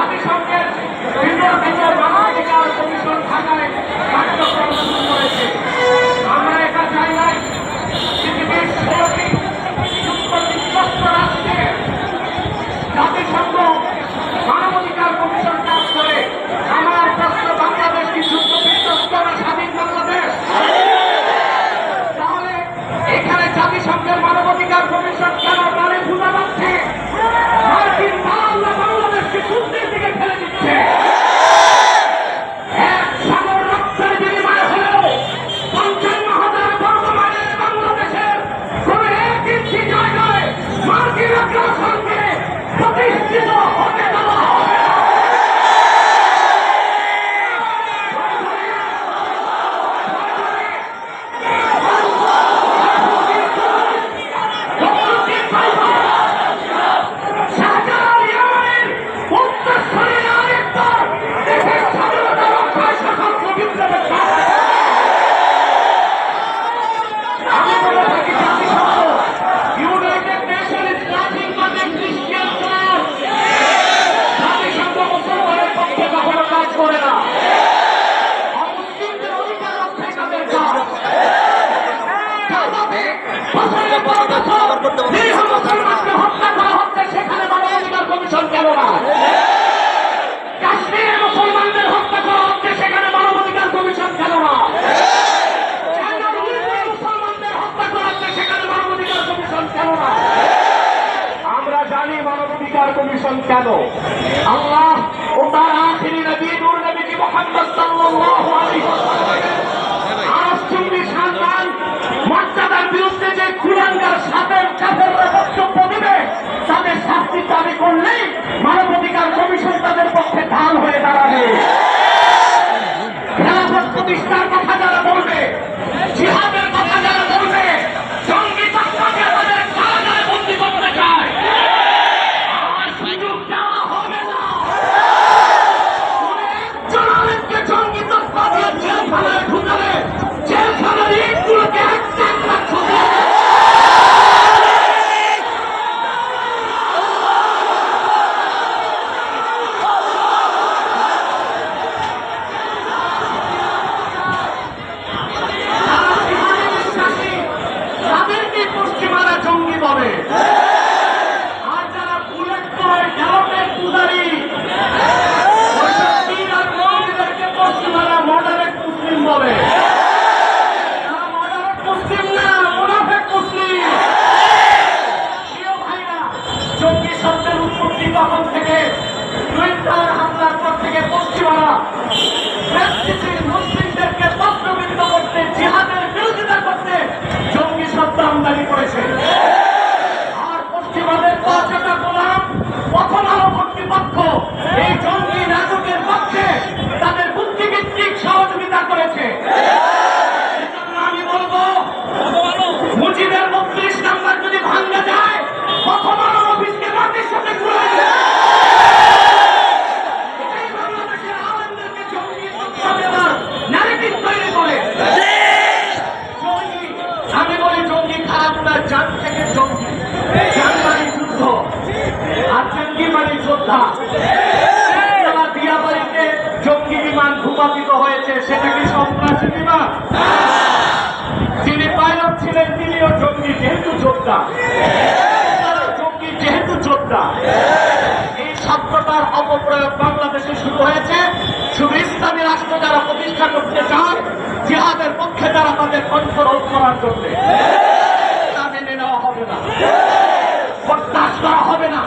আমি সব কমিশন কেন? আল্লাহ ও তার আখিরি নবী নূর নবী মোহাম্মদ সাল্লাল্লাহু আলাইহি সিনেমা। তিনি পাইলট ছিলেন তিনিও জঙ্গি, যেহেতু যোদ্ধা। জঙ্গি, যেহেতু যোদ্ধা। এই শব্দটার অপপ্রয়োগ বাংলাদেশে শুরু হয়েছে। শুধু ইসলামী রাষ্ট্র যারা প্রতিষ্ঠা করতে চান, জিহাদের পক্ষে তারা তাদের কন্ট্রোল করার জন্য। তা মেনে নেওয়া হবে না। বরদাস্ত করা হবে না।